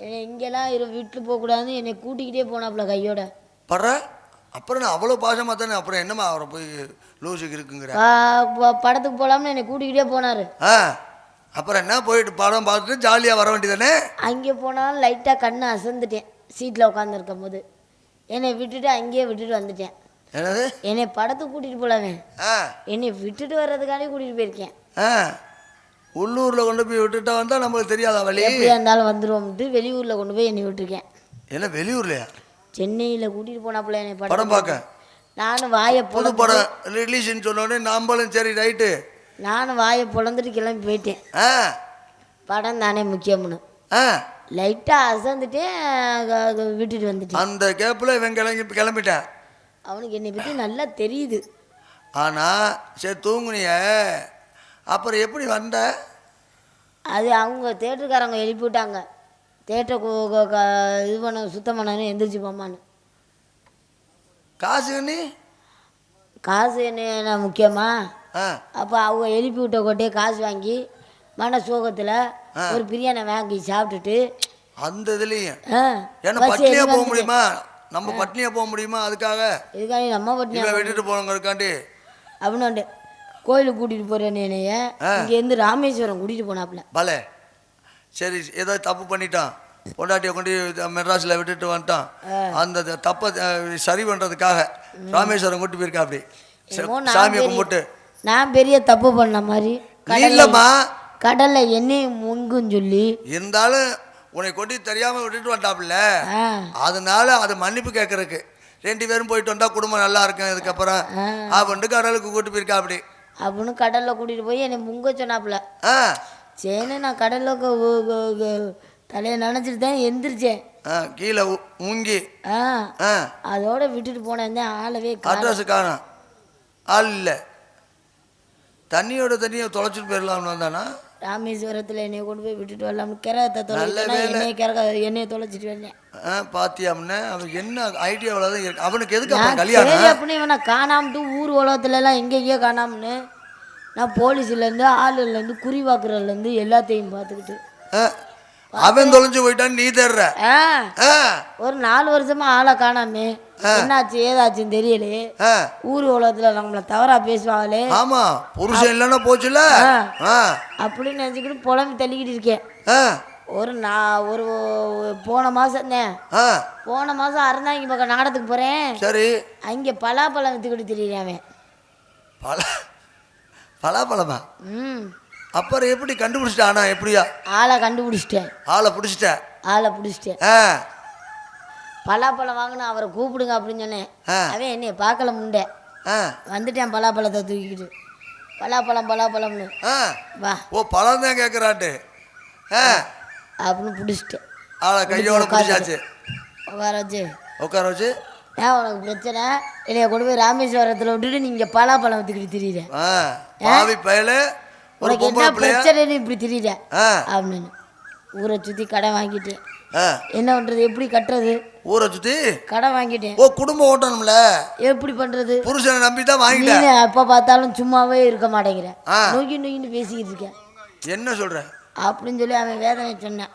என்னை இங்கெல்லாம் இரு வீட்டில் போகக்கூடாதுன்னு என்னை கூட்டிக்கிட்டே போனாப்புல கையோட. படுற அப்புறம் நான் அவ்வளோ பாசமாக தானே அப்புறம் என்னம்மா அவரை போய் லூசுக்கு இருக்குங்கிற? படத்துக்கு போகலாம்னு என்னை கூட்டிக்கிட்டே போனார். ஆ. அப்புறம் என்ன போயிட்டு படம் பார்த்துட்டு ஜாலியாக வர வேண்டியதானே? அங்கே போனாலும் லைட்டாக கண்ணை அசந்துட்டேன் சீட்டில் உட்காந்துருக்கும் போது என்னை விட்டுட்டு அங்கேயே விட்டுட்டு வந்துட்டேன். என்னது? என்னை படத்துக்கு கூட்டிகிட்டு போகலாமே என்னை விட்டுட்டு வர்றதுக்காண்டி கூட்டிகிட்டு போயிருக்கேன். ஆ. உள்ளூரில் கொண்டு போய் விட்டுட்டா வந்தால் நம்மளுக்கு தெரியாதா வழி எப்படியா இருந்தாலும் வந்துருவோம்ட்டு வெளியூரில் கொண்டு போய் என்னை விட்டுருக்கேன். என்ன வெளியூர்லையா? சென்னையில் கூட்டிகிட்டு போனாப்புல என்னை படம் படம் பார்க்க. நானும் வாயை புது படம் ரிலீஸ்ன்னு சொன்ன உடனே நம்மளும் சரி ரைட்டு. நானும் வாயை பொழந்துட்டு கிளம்பி போயிட்டேன். ஆ. படம் தானே முக்கியம்னு. ஆ. லைட்டாக அசந்துட்டே க- க- விட்டுட்டு வந்துட்டேன். அந்த கேப்பில் இவன் கிளம்பி கிளம்பிட்டேன் அவனுக்கு என்னை பற்றி நல்லா தெரியுது. ஆனால் சரி தூங்குனிய. அப்புறம் எப்படி வந்த? அது அவங்க தேட்டருக்காரங்க எழுப்பி விட்டாங்க தேட்டரை இது பண்ண சுத்தம் பண்ணணும் எந்திரிச்சு போமான்னு காசு நீ காசு என்ன என்ன முக்கியமா? அப்போ அவங்க எழுப்பி விட்ட கொட்டே காசு வாங்கி மன சோகத்தில் ஒரு பிரியாணி வாங்கி சாப்பிட்டுட்டு அந்த இதுலேயும். ஏன்னா பஸ் பட்னியா ஏறி போக. முடியுமா? நம்ம பட்னியா போக முடியுமா அதுக்காக? இதுக்காண்டி நம்ம இவன் விட்டுட்டு போனவங்களுக்காண்டி அப்படின்னு கோயிலுக்கு கூட்டிகிட்டு போகிறேன்னு என்னைய இங்கேருந்து ராமேஸ்வரம் கூட்டிகிட்டு போனாப்புல. பலே. சரி ஏதோ தப்பு பண்ணிட்டான். பொண்டாட்டியை கொண்டு மெட்ராஸில் விட்டுட்டு வந்துட்டான். அந்த தப்பை சரி பண்ணுறதுக்காக ராமேஸ்வரம் கூட்டி போயிருக்கா அப்படி. சாமியை கும்பிட்டு. நான் பெரிய தப்பு பண்ண மாதிரி. இல்லைம்மா. கடல்ல எண்ணெய் முங்குன்னு சொல்லி. இருந்தாலும் உன்னை கொண்டு தெரியாமல் விட்டுட்டு வந்துட்டாப்புல. ஆ. அதனால அது மன்னிப்பு கேட்கறதுக்கு ரெண்டு பேரும் போயிட்டு வந்தா குடும்பம் நல்லா இருக்கும். இதுக்கப்புறம் அப்படின்ட்டு கடலுக்கு கூட்டி போயிருக்கா அப்படி. அப்படின்னு கடல்ல கூட்டிட்டு போய் என்னை முங்க சொன்னாப்புல. ஆ. சரி நான் கடல்ல தலையை நினைச்சிட்டு தான் எந்திரிச்சேன். ஆ கீழே மூங்கி. ஆ. ஆ. அதோட விட்டுட்டு போனேன் ஆளவே அட்ரஸ் காணும். ஆள் இல்லை. தண்ணியோட தண்ணியை தொலைச்சிட்டு போயிடலாம்னு வந்தானா? ராமேஸ்வரத்தில் என்னைய கொண்டு போய் விட்டுட்டு வரலாம்னு கிரகத்தை தொலைச்சிட்டா. என்னைய கிரக என்னைய தொலைச்சிட்டு வந்தேன் ஆ பாத்தியாம்னு அவன் என்ன ஐடியாவில் தான் இருக்கு. அவனுக்கு எதுக்கு அப்புறம் கல்யாணம்? அப்படின்னு இவனை காணாமட்டு ஊர் உலகத்துலலாம் எங்கெங்கேயோ காணாமன்னு நான் போலீஸ்லேருந்து ஆளுலேருந்து குறி வாக்குறதுலேருந்து எல்லாத்தையும் பார்த்துக்கிட்டு. அவன் தொலைஞ்சு போயிட்டான்னு நீ தேடுற. ஒரு நாலு வருஷமா ஆளை காணாமே. என்னாச்சு ஏதாச்சுன்னு தெரியலையே ஊர் உலகத்தில் நம்மளை தவறா பேசுவாங்களே. ஆமா புருஷன் இல்லைன்னா போச்சுல அப்படின்னு நினச்சிக்கிட்டு புலம்பி தள்ளிக்கிட்டு இருக்கேன். ஒரு நான் ஒரு போன ஆ. போன மாதம் அறந்தாங்க பக்கம் நாடத்துக்கு போகிறேன் சரி. அங்கே பலாப்பழம் விற்றுக்கிட்டு திரியிறேன் அவன். பல பலாப்பழமா? ம். அப்புறம் எப்படி கண்டுபிடிச்சிட்டானா எப்படியா? ஆளை கண்டுபிடிச்சிட்டேன். ஆளை பிடிச்சிட்ட? ஆளை பிடிச்சிட்டேன். ஆ. பலாப்பழம் வாங்கினா அவரை கூப்பிடுங்க அப்படின்னு சொன்னேன். அவன் என்னைய பார்க்கல முண்டை. வந்துட்டேன் பலாப்பழத்தை தூக்கிக்கிட்டு. பலாப்பழம் பலாப்பழம்னு. வா. ஓ பழம் தான் கேட்குறாட்டு அப்படின்னு பிடிச்சிட்டேன். ஆளை கையோட பிடிச்சாச்சு. உட்கார வச்சு உட்கார வச்சு ஏன் உனக்கு பிரச்சனை? என்னைய கொண்டு போய் ராமேஸ்வரத்தில் விட்டுட்டு நீங்கள் பலாப்பழம் விற்றுக்கிட்டு திரியிற. ஆ. பாவி பயல. உனக்கு என்ன பிரச்சனைன்னு இப்படி திரியிற ஆ. அப்படின்னு. ஊரை சுற்றி கடை வாங்கிட்டேன் என்ன பண்ணுறது எப்படி கட்டுறது? ஊரை சுற்றி கடை வாங்கிட்டேன் ஓ குடும்பம் ஓட்டணும்ல? எப்படி பண்ணுறது புருஷனை நம்பி தான் வாங்கிட்டேன் எப்போ பார்த்தாலும் சும்மாவே இருக்க மாட்டேங்கிற. ஆ. நோக்கி நோக்கின்னு பேசிக்கிட்டு இருக்கேன். என்ன சொல்ற? அப்படின்னு சொல்லி அவன் வேதனை சொன்னான்.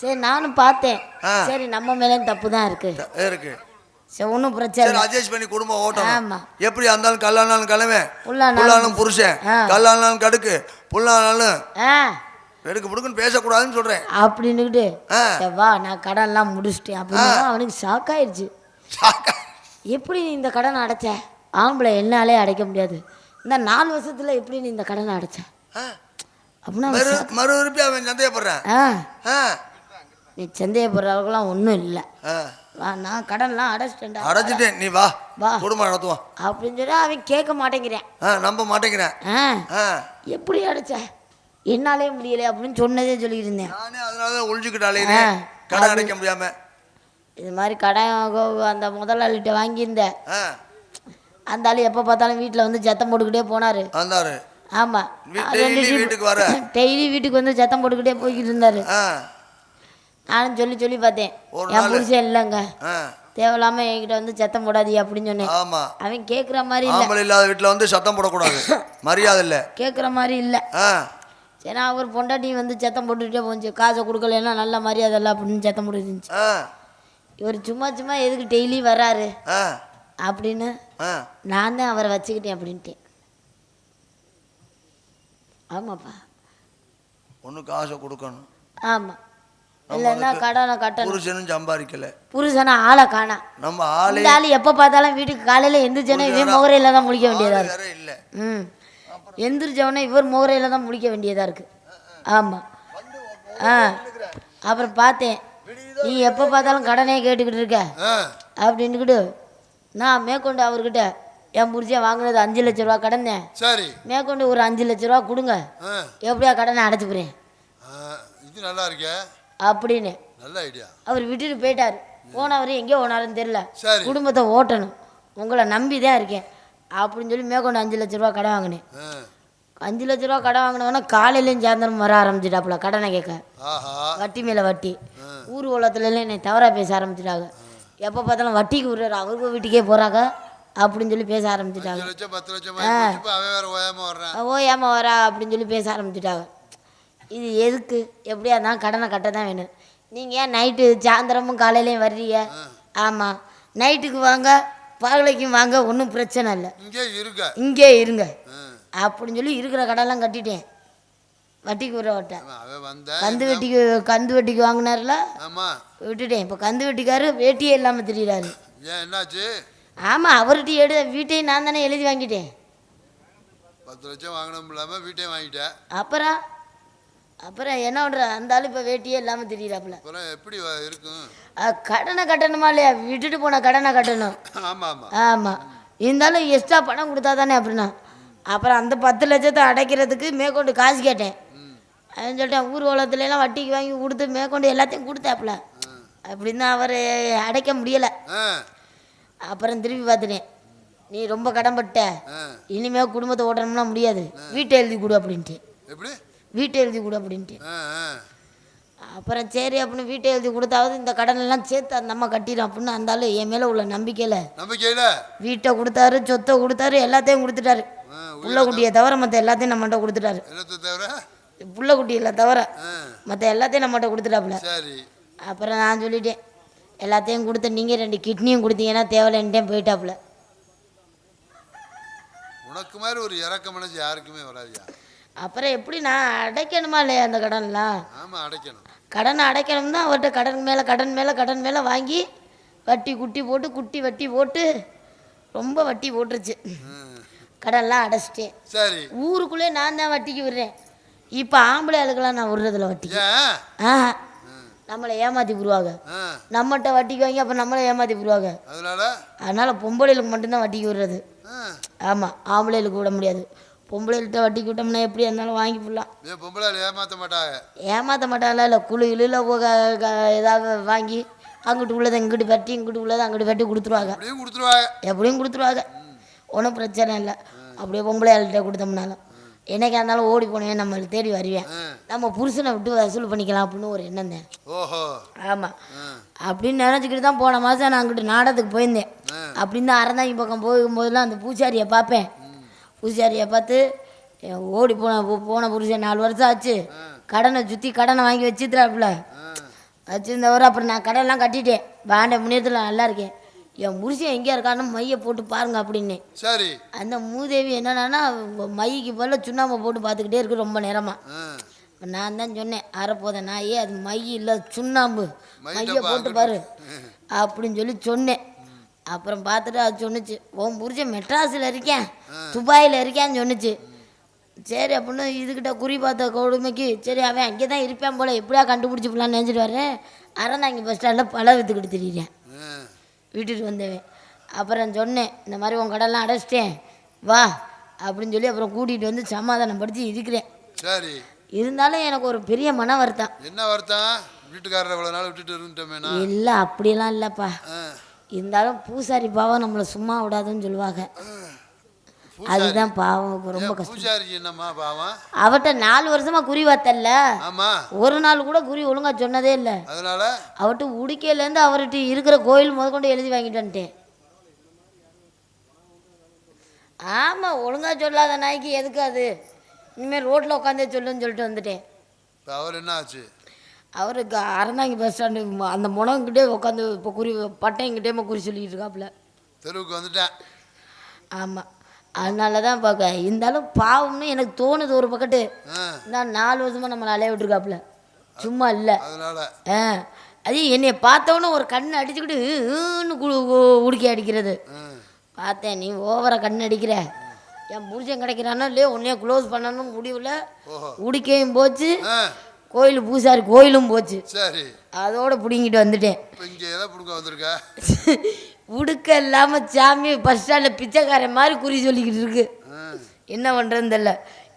சரி நானும் பார்த்தேன். சரி நம்ம மேலேயும் தப்பு தான் இருக்கு இருக்கு. சரி ஒன்றும் பிரச்சனை அட்ஜஸ்ட் பண்ணி குடும்பம் ஓட்டணும். எப்படி இருந்தாலும் கல்லானாலும் கிழமை புல்லானாலும் புருஷன். கல்லானாலும் கடுக்கு. புல்லானாலும் வெடுக்கு புடுக்குன்னு பேசக்கூடாதுன்னு சொல்றேன். அப்படின்னுக்கிட்டு வா நான் கடன்லாம் முடிச்சிட்டேன். அப்படின்னு அவனுக்கு ஷாக் ஆயிடுச்சு. எப்படி நீ இந்த கடனை அடைச்ச? ஆம்பளை என்னாலே அடைக்க முடியாது. இந்த நாலு வருஷத்துல எப்படி நீ இந்த கடனை அடைச்ச. அப்படின்னா மறு அவன் சந்தேகப்படுறான். நீ சந்தேகப்படுற அளவுக்குலாம் ஒன்றும் இல்லை நான் கடன்லாம் அடைச்சிட்டேன்டா. அடைச்சிட்டேன். நீ வா. வா. குடும்பம் நடத்துவோம் அப்படின்னு சொல்லி அவன் கேட்க மாட்டேங்கிறேன். நம்ப மாட்டேங்கிறேன். எப்படி அடைச்ச? என்னாலே முடியல அப்படின்னு சொன்னதே சொல்லிட்டு இருந்தேன் நானே அதனால தான் ஒழிஞ்சுக்கிட்டாலே. கடன் அடைக்க முடியாம. இது மாதிரி கடன் அந்த முதலாளிகிட்ட வாங்கியிருந்தேன் அந்த ஆள் எப்போ பார்த்தாலும் வீட்டில் வந்து சத்தம் போட்டுக்கிட்டே போனார். ஆமாம். டெய்லி வீட்டுக்கு வந்து சத்தம் போட்டுக்கிட்டே போய்கிட்டு இருந்தார். நானும் சொல்லி சொல்லி பார்த்தேன். என். புருஷன் இல்லைங்க. தேவையில்லாம என்கிட்ட வந்து சத்தம் போடாதீ அப்படின்னு சொன்னேன். ஆமா. அவன் கேட்குற மாதிரி இல்லை. இல்லாத வீட்டில் வந்து சத்தம் போடக்கூடாது. மரியாதை இல்லை. கேட்குற மாதிரி இல்லை. சரி அவர் பொண்டாட்டி வந்து சத்தம் போட்டுக்கிட்டே போச்சு. காசை கொடுக்கலன்னா நல்ல மரியாதை இல்லை அப்படின்னு சத்தம் போட்டு இருந்துச்சு. ஆ இவர் சும்மா சும்மா எதுக்கு டெய்லி வராரு? அப்படின்னு நான் தான் அவரை வச்சுக்கிட்டேன் அப்படின்ட்டேன் ஆமாப்பா. ஒன்று காசை கொடுக்கணும். ஆமாம் இல்லைன்னா கடனை கட்டணும். புருஷனும் சம்பாதிக்கல. புருஷனை ஆளை காணா. நம்ம ஆளே ஆள் எப்போ பார்த்தாலும் வீட்டுக்கு காலையில் எந்திரிச்சோன்னே இவன் முகரையில் தான் முழிக்க வேண்டியதாக இருக்கு. இல்லை. ம். எந்திரிச்சவொடனே இவர் முகரையில் தான் முழிக்க வேண்டியதாக இருக்கு. ஆமாம் ஆ. அப்புறம் பார்த்தேன். நீ எப்போ பார்த்தாலும் கடனே கேட்டுக்கிட்டு இருக்க. அப்படின்னுக்கிட்டு நான் மேற்கொண்டு அவர்கிட்ட என் புருஷன் வாங்கினது அஞ்சு லட்ச ரூபா கடந்தேன் சரி. மேற்கொண்டு ஒரு அஞ்சு லட்ச ரூபா கொடுங்க. எப்படியா கடனை அடைச்சிக்கிறேன். இது நல்லா இருக்கே. அப்படின்னு. நல்ல ஐடியா. அவர் விட்டுட்டு போயிட்டார். போனவர் எங்கே போனாருன்னு தெரியல. குடும்பத்தை ஓட்டணும். உங்களை நம்பி தான் இருக்கேன். அப்படின்னு சொல்லி மேற்கொண்டு அஞ்சு லட்ச ரூபா கடன் வாங்கினேன். அஞ்சு லட்ச ரூபா கடன் வாங்கினவொன்னே காலையிலையும் சாயந்தரம் வர ஆரம்பிச்சிட்டாப்புல கடனை கேட்க. வட்டி மேலே வட்டி. ஊர் உலகத்துலலாம் என்னை தவறாக பேச ஆரம்பிச்சிட்டாங்க. எப்போ பார்த்தாலும் வட்டிக்கு விடுறாரு. அவருக்கு வீட்டுக்கே போகிறாங்க அப்படின்னு சொல்லி பேச ஆரம்பிச்சிட்டாங்க. ஓ ஏமா வரா அப்படின்னு சொல்லி பேச ஆரம்பிச்சிட்டாங்க. இது எதுக்கு? எப்படியா இருந்தாலும் கடனை கட்ட தான் வேணும். நீங்கள் ஏன் நைட்டு சாயந்தரமும் காலையிலையும் வர்றீங்க? ஆமாம் நைட்டுக்கு வாங்க பகலைக்கும் வாங்க ஒன்றும் பிரச்சனை இல்லை. இங்கே இருக்க இங்கே இருங்க. அப்படின்னு சொல்லி இருக்கிற கடன்லாம் கட்டிட்டேன். வட்டிக்கு விட விட்டேன் கந்து வெட்டிக்கு கந்து வெட்டிக்கு வாங்கினார்ல? விட்டுட்டேன். இப்போ கந்து வெட்டிக்காரு வேட்டியே இல்லாமல் திரியிறாரு. ஆமாம் அவர்கிட்ட எடு வீட்டையும் நான் தானே எழுதி வாங்கிட்டேன். பத்து லட்சம் வாங்கணும் இல்லாம வீட்டையும் வாங்கிட்டேன் அப்புறம்? அப்புறம் என்ன பண்ணுற அந்த ஆள் இப்போ வேட்டியே இல்லாமல் திரியிறாப்புல. அப்புறம் எப்படி இருக்கும்? கடனை கட்டணுமா இல்லையா? விட்டுட்டு போன கடனை கட்டணும். ஆமா இருந்தாலும் எக்ஸ்ட்ரா பணம் கொடுத்தா தானே அப்படின்னா. அப்புறம் அந்த பத்து லட்சத்தை அடைக்கிறதுக்கு மேற்கொண்டு காசு கேட்டேன். அப்படின்னு சொல்லிட்டேன் ஊர் உலகத்துலலாம் வட்டிக்கு வாங்கி கொடுத்து மேற்கொண்டு எல்லாத்தையும் கொடுத்தாப்புல. அப்படின்னு அவர் அடைக்க முடியலை. அப்புறம் திருப்பி பார்த்துட்டேன். நீ ரொம்ப கடன்பட்ட. ஆ. இனிமே குடும்பத்தை ஓட்டணும்னா முடியாது. வீட்டை எழுதி கொடு அப்படின்ட்டு. வீட்டை எழுதி கொடு அப்படின்ட்டு. அப்புறம் சரி அப்படின்னு வீட்டை எழுதி கொடுத்தாவது இந்த கடன் எல்லாம் சேர்த்து அந்த அம்மா கட்டிடும் அப்படின்னு அந்த ஆளு என் மேலே உள்ள நம்பிக்கையில் நம்பிக்கையில? வீட்டை கொடுத்தாரு சொத்தை கொடுத்தாரு எல்லாத்தையும் கொடுத்துட்டாரு. ஆ, புள்ள குட்டியை தவிர? மற்ற எல்லாத்தையும் நம்மகிட்ட கொடுத்துட்டாரு. என்னத்தை தவிர? மற்ற எல்லாத்தையும் நம்மகிட்ட கொடுத்துட்டாப்புல. அப்புறம் நான் சொல்லிட்டேன் எல்லாத்தையும் கொடுத்து நீங்கள் ரெண்டு கிட்னியும் கொடுத்தீங்கன்னா தேவையில்லைன்ட்டேன் போயிட்டாப்புல. உனக்கு மாதிரி ஒரு இறக்க மனசு யாருக்குமே வராதுயா? அப்புறம் எப்படி நான் அடைக்கணுமா இல்லையா அந்த கடன்லாம்? ஆமா அடைக்கணும். கடனை அடைக்கணும் தான் அவர்கிட்ட கடன் மேலே கடன் மேலே கடன் மேலே வாங்கி வட்டி குட்டி போட்டு குட்டி வட்டி போட்டு ரொம்ப வட்டி போட்டுருச்சு. கடன்லாம் அடைச்சிட்டேன். சரி. ஊருக்குள்ளே நான் தான் வட்டிக்கு விடுறேன். இப்போ ஆம்பளை ஆளுக்கெல்லாம் நான் விடுறதில்ல வட்டிக்கு. ஏன்? ஆஹா நம்மளை ஏமாற்றி விடுவாங்க. ஆ, நம்மகிட்ட வட்டிக்கு வாங்கி அப்போ நம்மளை ஏமாற்றி விடுவாங்க. அதனால? பொம்பளைகளுக்கு மட்டும்தான் வட்டிக்கு விடுறது. ஆ, ஆமாம் ஆம்பளைகளுக்கு விட முடியாது. பொம்பளைகள்கிட்ட வட்டிக்கு விட்டோம்னா எப்படி இருந்தாலும் வாங்கி விடலாம் ஏன் பொம்பளை ஏமாத்த மாட்டாங்க? ஏமாற்ற மாட்டாங்களா இல்லை குழு இழுல ஏதாவது வாங்கி அங்கிட்டு உள்ளதை இங்கிட்டு வெட்டி இங்கிட்டு உள்ளதை அங்கிட்டு வெட்டி கொடுத்துருவாங்க. கொடுத்துருவாங்க. எப்படியும் கொடுத்துருவாங்க. ஒன்றும் பிரச்சனை இல்லை. அப்படியே பொம்பளை ஆள்கிட்ட கொடுத்தோம்னாலும். என்னைக்கா இருந்தாலும் ஓடி போனேன் நம்மளை தேடி வருவேன். நம்ம புருஷனை விட்டு வசூல் பண்ணிக்கலாம் அப்படின்னு ஒரு எண்ணம் தான். ஓஹோ. ஆமாம் அப்படின்னு நினச்சிக்கிட்டு தான் போன மாதம் நான் அங்கிட்டு நாடகத்துக்கு போயிருந்தேன். அப்படின்னு தான் அறந்தாங்கி பக்கம் போகும்போதெல்லாம் அந்த பூசாரியை பார்ப்பேன். பூசாரியை பார்த்து ஓடி போன போன புருஷன் நாலு வருஷம் ஆச்சு. கடனை சுற்றி கடனை வாங்கி வச்சுக்கிறாப்புல வச்சிருந்தவர் அப்புறம் நான் கடன்லாம் கட்டிட்டேன். பாண்ட முன்னேற்றத்தில் நல்லா இருக்கேன். என் புருஷன் எங்கே இருக்கான்னு மையை போட்டு பாருங்க அப்படின்னு. சரி. அந்த மூதேவி என்னன்னா மைக்கு பதிலா சுண்ணாம்பை போட்டு பார்த்துக்கிட்டே இருக்கு ரொம்ப நேரமாக நான் தான் சொன்னேன் அரைப்போத நாயே அது மை இல்லை சுண்ணாம்பு மைய போட்டு பாரு. அப்படின்னு சொல்லி சொன்னேன். அப்புறம் பார்த்துட்டு அது சொன்னுச்சு உன் புரிஞ்ச மெட்ராஸில் இருக்கேன் துபாயில் இருக்கேன்னு சொன்னுச்சு. சரி அப்படின்னு இதுக்கிட்ட குறி பார்த்த கொடுமைக்கு சரி அவன் அங்கே தான் இருப்பான் போல எப்படியா கண்டுபிடிச்சி போலான்னு நினச்சிட்டு வரேன் அறந்தாங்க பஸ் ஸ்டாண்டில் பழம் விற்றுக்கிட்டு திரியிறேன். வீட்டுக்கு வந்தவன். அப்புறம் சொன்னேன் இந்த மாதிரி உன் கடன்லாம் அடைச்சிட்டேன் வா அப்படின்னு சொல்லி அப்புறம் கூட்டிகிட்டு வந்து சமாதானப்படுத்தி இருக்கிறேன். சரி. இருந்தாலும் எனக்கு ஒரு பெரிய மன வருத்தம். என்ன வருத்தம்? வீட்டுக்காரரை இவ்வளோ நாள் விட்டுட்டு இருந்துட்டோமேனா இல்லை அப்படியெல்லாம் இல்லைப்பா. இருந்தாலும் பூசாரி பாவம் நம்மளை சும்மா விடாதுன்னு சொல்லுவாங்க. அதுதான் பாவம். ரொம்ப கஷ்டம். அவட்ட நாலு வருஷமா குறி வாத்தல்ல ஆமா. ஒரு நாள் கூட குறி ஒழுங்கா சொன்னதே இல்லை. அதனால? அவர்கிட்ட உடிக்கையிலேருந்து அவர்கிட்ட இருக்கிற கோயில் முதற்கொண்டு எழுதி வாங்கிட்டு வந்துட்டேன். ஆமாம் ஒழுங்கா சொல்லாத நாய்க்கு எதுக்கு அது? இனிமேல் ரோட்டில் உட்காந்தே சொல்லுன்னு சொல்லிட்டு வந்துட்டேன். அவர் என்ன ஆச்சு? அவருக்கு அறந்தாங்கி பஸ் ஸ்டாண்டு அந்த முனங்கிட்டே உட்காந்து இப்போ குறி பட்டையங்கிட்டே குறி சொல்லிட்டு இருக்காப்புல தெருவுக்கு வந்துட்டேன். ஆமாம் அதனால தான் பார்க்க இருந்தாலும் பாவம்னு எனக்கு தோணுது ஒரு பக்கத்து. நான் நாலு வருஷமாக நம்மளை அலைய விட்டுருக்காப்புல சும்மா இல்லை. ஆ. அது என்னை பார்த்தவொன்னே ஒரு கண் அடிச்சுக்கிட்டு உடுக்கி அடிக்கிறது. பார்த்தேன் நீ ஓவராக கண் அடிக்கிற. என் புருஷன் கிடைக்கிறானோ இல்லையோ உன்னைய க்ளோஸ் பண்ணணும் முடிவில் உடிக்கையும் போச்சு. கோயில் பூசாரி கோயிலும் போச்சு. சரி. அதோட பிடுங்கிட்டு வந்துட்டேன். இங்கே எதை பிடுங்க வந்திருக்க? உடுக்க இல்லாமல் சாமி பஸ் ஸ்டாண்டில் பிச்சைக்காரன் மாதிரி குறி சொல்லிக்கிட்டு இருக்கு. என்ன பண்ணுறதுன்னு தெரில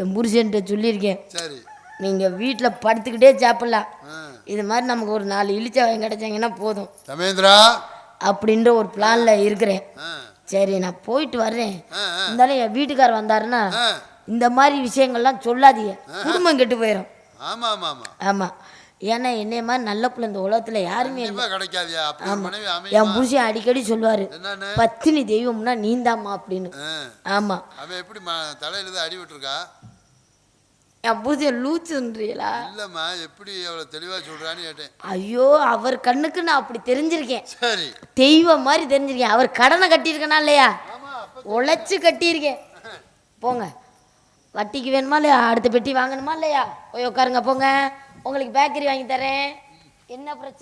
என் புருஷன்ட்ட சொல்லியிருக்கேன். சரி. நீங்கள் வீட்டில் படுத்துக்கிட்டே சாப்பிட்லாம். இது மாதிரி நமக்கு ஒரு நாலு இழிச்சவன் கிடைச்சாங்கன்னா போதும். தமேந்திரா அப்படின்ற ஒரு பிளானில் இருக்கிறேன். சரி நான் போயிட்டு வர்றேன். இருந்தாலும் என் வீட்டுக்கார் வந்தாருன்னா இந்த மாதிரி விஷயங்கள்லாம் சொல்லாதீங்க. குடும்பம் கெட்டு போயிடும் ஆமாம் ஆமாம் ஆமாம் ஆமாம் ஏன்னா என்னைய மாதிரி நல்ல பிள்ளை இந்த உலகத்தில் யாருமே மனைவி என் புருஷன் அடிக்கடி சொல்லுவார் பத்தினி தெய்வம்னா நீந்தாம்மா அப்படின்னு. ஆமாம் அவன் எப்படி தலையில அடி விட்டுருக்கா? என் புருஷன் லூச்சுன்றீங்களா இல்லைம்மா எப்படி அவ்வளோ தெளிவாக சொல்கிறான்னு கேட்டேன். ஐயோ அவர் கண்ணுக்கு நான் அப்படி தெரிஞ்சிருக்கேன். சரி. தெய்வம் மாதிரி தெரிஞ்சிருக்கேன். அவர் கடனை கட்டியிருக்கனா இல்லையா? உழைச்சி கட்டியிருக்கேன். போங்க. வட்டிக்கு வேணுமா இல்லையா? அடுத்த பெட்டி வாங்கணுமா இல்லையா? போய் உட்காருங்க போங்க. உங்களுக்கு பேக்கரி வாங்கி தரேன். என்ன பிரச்சனை?